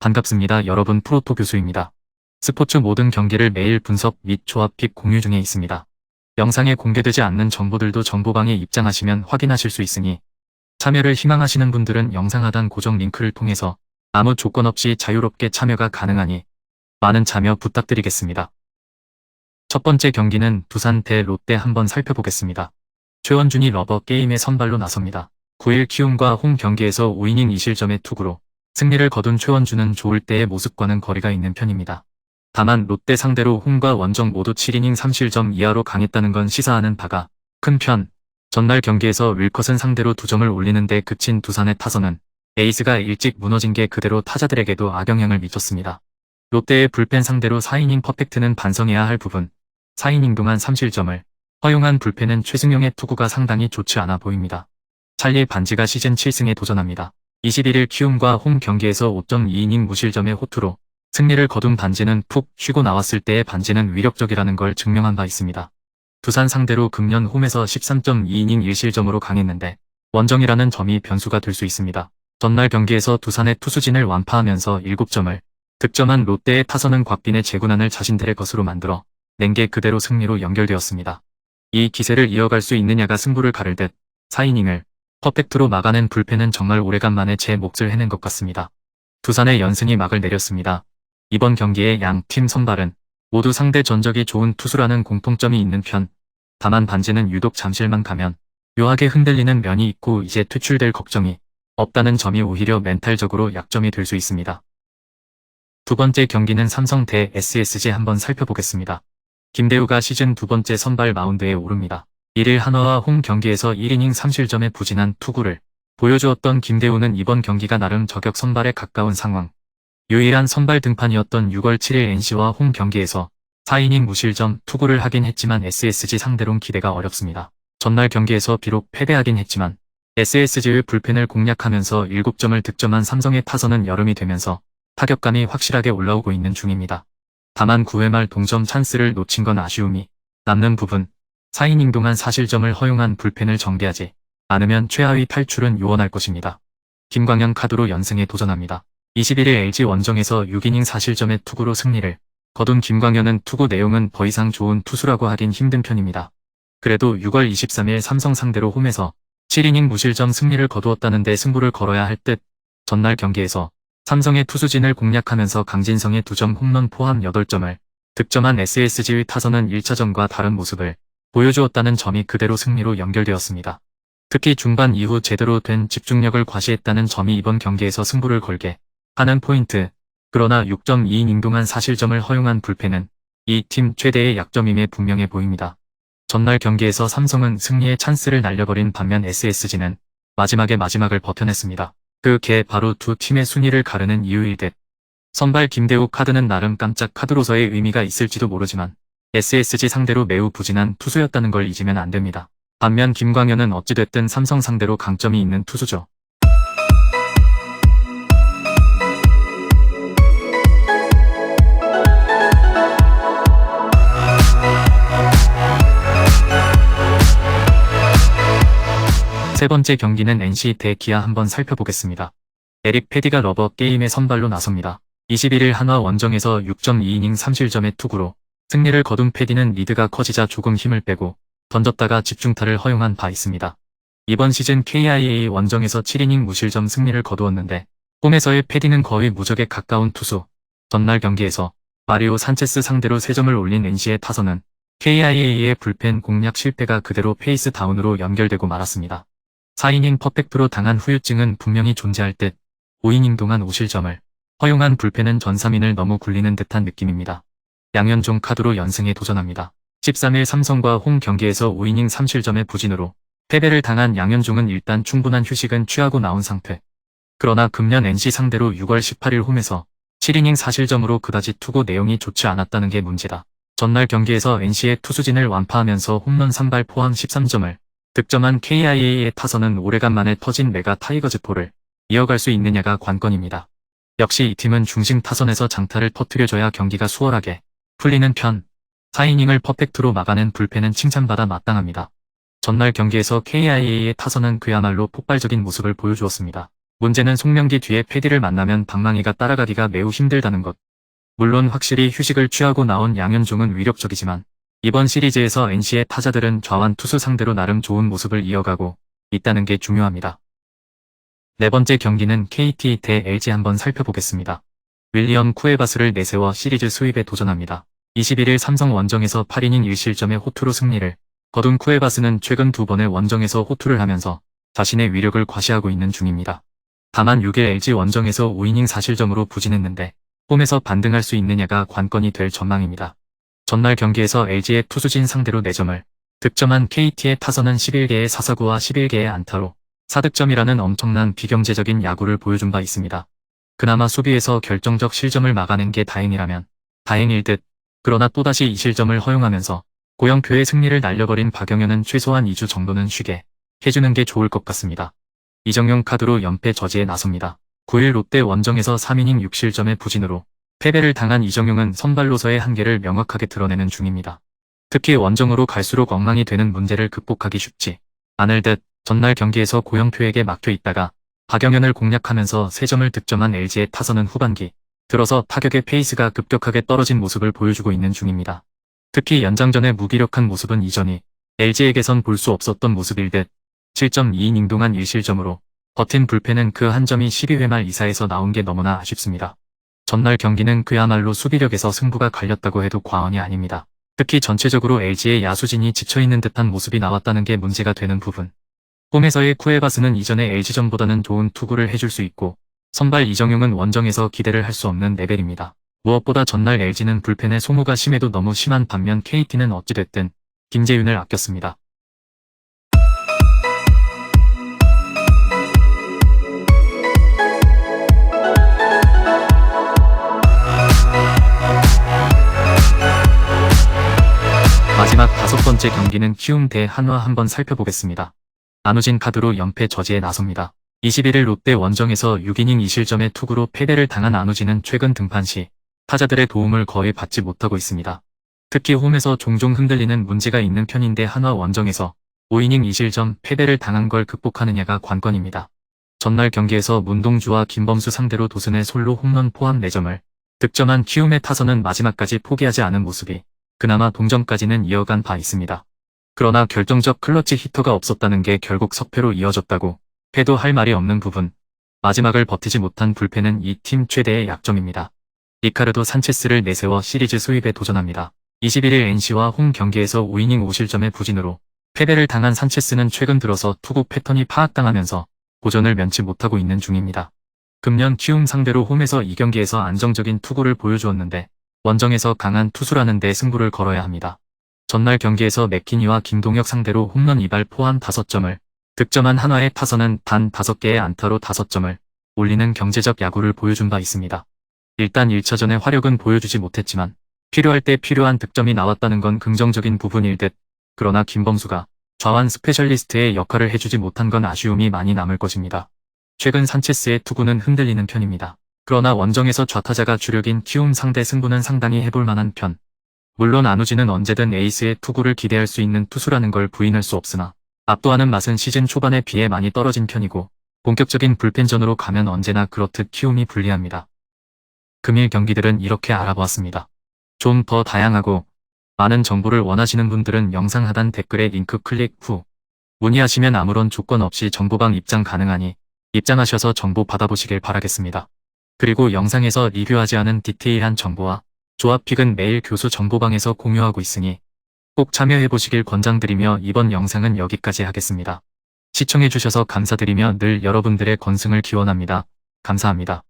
반갑습니다. 여러분 프로토 교수입니다. 스포츠 모든 경기를 매일 분석 및 조합 픽 공유 중에 있습니다. 영상에 공개되지 않는 정보들도 정보방에 입장하시면 확인하실 수 있으니 참여를 희망하시는 분들은 영상 하단 고정 링크를 통해서 아무 조건 없이 자유롭게 참여가 가능하니 많은 참여 부탁드리겠습니다. 첫 번째 경기는 두산 대 롯데 한번 살펴보겠습니다. 최원준이 러버 게임에 선발로 나섭니다. 9일 키움과 홈 경기에서 5이닝 2실점의 투구로 승리를 거둔 최원준은 좋을 때의 모습과는 거리가 있는 편입니다. 다만 롯데 상대로 홈과 원정 모두 7이닝 3실점 이하로 강했다는 건 시사하는 바가 큰 편. 전날 경기에서 윌컷은 상대로 2점을 올리는데 그친 두산의 타선은 에이스가 일찍 무너진 게 그대로 타자들에게도 악영향을 미쳤습니다. 롯데의 불펜 상대로 4이닝 퍼펙트는 반성해야 할 부분. 4이닝 동안 3실점을 허용한 불펜은 최승용의 투구가 상당히 좋지 않아 보입니다. 찰리 반지가 시즌 7승에 도전합니다. 21일 키움과 홈 경기에서 5.2이닝 무실점의 호투로 승리를 거둔 반지는 푹 쉬고 나왔을 때의 반지는 위력적이라는 걸 증명한 바 있습니다. 두산 상대로 금년 홈에서 13.2이닝 1실점으로 강했는데 원정이라는 점이 변수가 될 수 있습니다. 전날 경기에서 두산의 투수진을 완파하면서 7점을 득점한 롯데의 타선은 곽빈의 재군안을 자신들의 것으로 만들어 낸 게 그대로 승리로 연결되었습니다. 이 기세를 이어갈 수 있느냐가 승부를 가를 듯 4이닝을 퍼펙트로 막아낸 불펜은 정말 오래간만에 제 몫을 해낸 것 같습니다. 두산의 연승이 막을 내렸습니다. 이번 경기의 양 팀 선발은 모두 상대 전적이 좋은 투수라는 공통점이 있는 편. 다만 반지는 유독 잠실만 가면 묘하게 흔들리는 면이 있고 이제 퇴출될 걱정이 없다는 점이 오히려 멘탈적으로 약점이 될 수 있습니다. 두 번째 경기는 삼성 대 SSG 한번 살펴보겠습니다. 김대우가 시즌 두 번째 선발 마운드에 오릅니다. 1일 한화와 홈 경기에서 1이닝 3실점에 부진한 투구를 보여주었던 김대우는 이번 경기가 나름 저격 선발에 가까운 상황. 유일한 선발 등판이었던 6월 7일 NC와 홈 경기에서 4이닝 무실점 투구를 하긴 했지만 SSG 상대론 기대가 어렵습니다. 전날 경기에서 비록 패배하긴 했지만 SSG의 불펜을 공략하면서 7점을 득점한 삼성의 타선은 여름이 되면서 타격감이 확실하게 올라오고 있는 중입니다. 다만 9회 말 동점 찬스를 놓친 건 아쉬움이 남는 부분 4이닝 동안 사실점을 허용한 불펜을 정비하지 않으면 최하위 탈출은 요원할 것입니다. 김광현 카드로 연승에 도전합니다. 21일 LG 원정에서 6이닝 4실점의 투구로 승리를 거둔 김광현은 투구 내용은 더 이상 좋은 투수라고 하긴 힘든 편입니다. 그래도 6월 23일 삼성 상대로 홈에서 7이닝 무실점 승리를 거두었다는데 승부를 걸어야 할 듯 전날 경기에서 삼성의 투수진을 공략하면서 강진성의 2점 홈런 포함 8점을 득점한 SSG의 타선은 1차전과 다른 모습을 보여주었다는 점이 그대로 승리로 연결되었습니다. 특히 중반 이후 제대로 된 집중력을 과시했다는 점이 이번 경기에서 승부를 걸게 하는 포인트. 그러나 6.2이닝 동안 사실점을 허용한 불펜은 이팀 최대의 약점임에 분명해 보입니다. 전날 경기에서 삼성은 승리의 찬스를 날려버린 반면 SSG는 마지막에 마지막을 버텨냈습니다. 그게 바로 두 팀의 순위를 가르는 이유일 듯. 선발 김대우 카드는 나름 깜짝 카드로서의 의미가 있을지도 모르지만 SSG 상대로 매우 부진한 투수였다는 걸 잊으면 안 됩니다. 반면 김광현은 어찌됐든 삼성 상대로 강점이 있는 투수죠. 세 번째 경기는 NC 대 기아 한번 살펴보겠습니다. 에릭 패디가 러버 게임의 선발로 나섭니다. 21일 한화 원정에서 6.2이닝 3실점의 투구로 승리를 거둔 패디는 리드가 커지자 조금 힘을 빼고 던졌다가 집중타를 허용한 바 있습니다. 이번 시즌 KIA 원정에서 7이닝 무실점 승리를 거두었는데 홈에서의 패디는 거의 무적에 가까운 투수. 전날 경기에서 마리오 산체스 상대로 3점을 올린 NC의 타선은 KIA의 불펜 공략 실패가 그대로 페이스 다운으로 연결되고 말았습니다. 4이닝 퍼펙트로 당한 후유증은 분명히 존재할 듯 5이닝 동안 5실점을 허용한 불펜은 전삼인을 너무 굴리는 듯한 느낌입니다. 양현종 카드로 연승에 도전합니다. 13일 삼성과 홈 경기에서 5이닝 3실점의 부진으로 패배를 당한 양현종은 일단 충분한 휴식은 취하고 나온 상태. 그러나 금년 NC 상대로 6월 18일 홈에서 7이닝 4실점으로 그다지 투구 내용이 좋지 않았다는 게 문제다. 전날 경기에서 NC의 투수진을 완파하면서 홈런 3발 포함 13점을 득점한 KIA의 타선은 오래간만에 터진 메가 타이거즈포를 이어갈 수 있느냐가 관건입니다. 역시 이 팀은 중심 타선에서 장타를 터뜨려줘야 경기가 수월하게 풀리는 편 4이닝을 퍼펙트로 막아낸 불펜은 칭찬받아 마땅합니다. 전날 경기에서 KIA의 타선은 그야말로 폭발적인 모습을 보여주었습니다. 문제는 송명기 뒤에 패디를 만나면 방망이가 따라가기가 매우 힘들다는 것. 물론 확실히 휴식을 취하고 나온 양현종은 위력적이지만 이번 시리즈에서 NC의 타자들은 좌완 투수 상대로 나름 좋은 모습을 이어가고 있다는 게 중요합니다. 네 번째 경기는 KT 대 LG 한번 살펴보겠습니다. 윌리엄 쿠에바스를 내세워 시리즈 수입에 도전합니다. 21일 삼성 원정에서 8이닝 1실점의 호투로 승리를 거둔 쿠에바스는 최근 두 번의 원정에서 호투를 하면서 자신의 위력을 과시하고 있는 중입니다. 다만 6일 LG 원정에서 5이닝 4실점으로 부진했는데 홈에서 반등할 수 있느냐가 관건이 될 전망입니다. 전날 경기에서 LG의 투수진 상대로 4점을 득점한 KT의 타선은 11개의 사사구와 11개의 안타로 4득점이라는 엄청난 비경제적인 야구를 보여준 바 있습니다. 그나마 수비에서 결정적 실점을 막아낸 게 다행이라면 다행일 듯 그러나 또다시 이 실점을 허용하면서 고영표의 승리를 날려버린 박영현은 최소한 2주 정도는 쉬게 해주는 게 좋을 것 같습니다. 이정용 카드로 연패 저지에 나섭니다. 9일 롯데 원정에서 3이닝 6실점의 부진으로 패배를 당한 이정용은 선발로서의 한계를 명확하게 드러내는 중입니다. 특히 원정으로 갈수록 엉망이 되는 문제를 극복하기 쉽지 않을 듯 전날 경기에서 고영표에게 막혀 있다가 박영현을 공략하면서 3점을 득점한 LG의 타선은 후반기 들어서 타격의 페이스가 급격하게 떨어진 모습을 보여주고 있는 중입니다. 특히 연장전의 무기력한 모습은 이전이 LG에게선 볼 수 없었던 모습일 듯 7.2이닝 동안 1실점으로 버틴 불펜은 그 한 점이 12회 말 이사에서 나온 게 너무나 아쉽습니다. 전날 경기는 그야말로 수비력에서 승부가 갈렸다고 해도 과언이 아닙니다. 특히 전체적으로 LG의 야수진이 지쳐있는 듯한 모습이 나왔다는 게 문제가 되는 부분. 홈에서의 쿠에바스는 이전의 LG전보다는 좋은 투구를 해줄 수 있고 선발 이정용은 원정에서 기대를 할 수 없는 레벨입니다. 무엇보다 전날 LG는 불펜의 소모가 심해도 너무 심한 반면 KT는 어찌됐든 김재윤을 아꼈습니다. 마지막 다섯 번째 경기는 키움 대 한화 한번 살펴보겠습니다. 안우진 카드로 연패 저지에 나섭니다. 21일 롯데 원정에서 6이닝 2실점의 투구로 패배를 당한 안우진은 최근 등판 시 타자들의 도움을 거의 받지 못하고 있습니다. 특히 홈에서 종종 흔들리는 문제가 있는 편인데 한화 원정에서 5이닝 2실점 패배를 당한 걸 극복하느냐가 관건입니다. 전날 경기에서 문동주와 김범수 상대로 도슨의 솔로 홈런 포함 4점을 득점한 키움의 타선은 마지막까지 포기하지 않은 모습이 그나마 동점까지는 이어간 바 있습니다. 그러나 결정적 클러치 히터가 없었다는 게 결국 석패로 이어졌다고 해도 할 말이 없는 부분. 마지막을 버티지 못한 불펜은 이팀 최대의 약점입니다. 리카르도 산체스를 내세워 시리즈 수입에 도전합니다. 21일 NC와 홈 경기에서 5이닝 5실점의 부진으로 패배를 당한 산체스는 최근 들어서 투구 패턴이 파악당하면서 고전을 면치 못하고 있는 중입니다. 금년 키움 상대로 홈에서 이 경기에서 안정적인 투구를 보여주었는데 원정에서 강한 투수라는 데 승부를 걸어야 합니다. 전날 경기에서 맥키니와 김동혁 상대로 홈런 2발 포함 5점을 득점한 한화의 타선은 단 5개의 안타로 5점을 올리는 경제적 야구를 보여준 바 있습니다. 일단 1차전의 화력은 보여주지 못했지만 필요할 때 필요한 득점이 나왔다는 건 긍정적인 부분일 듯 그러나 김범수가 좌완 스페셜리스트의 역할을 해주지 못한 건 아쉬움이 많이 남을 것입니다. 최근 산체스의 투구는 흔들리는 편입니다. 그러나 원정에서 좌타자가 주력인 키움 상대 승부는 상당히 해볼 만한 편. 물론 안우진은 언제든 에이스의 투구를 기대할 수 있는 투수라는 걸 부인할 수 없으나 압도하는 맛은 시즌 초반에 비해 많이 떨어진 편이고 본격적인 불펜전으로 가면 언제나 그렇듯 키움이 불리합니다. 금일 경기들은 이렇게 알아보았습니다. 좀 더 다양하고 많은 정보를 원하시는 분들은 영상 하단 댓글에 링크 클릭 후 문의하시면 아무런 조건 없이 정보방 입장 가능하니 입장하셔서 정보 받아보시길 바라겠습니다. 그리고 영상에서 리뷰하지 않은 디테일한 정보와 조합픽은 매일 교수 정보방에서 공유하고 있으니 꼭 참여해보시길 권장드리며 이번 영상은 여기까지 하겠습니다. 시청해주셔서 감사드리며 늘 여러분들의 건승을 기원합니다. 감사합니다.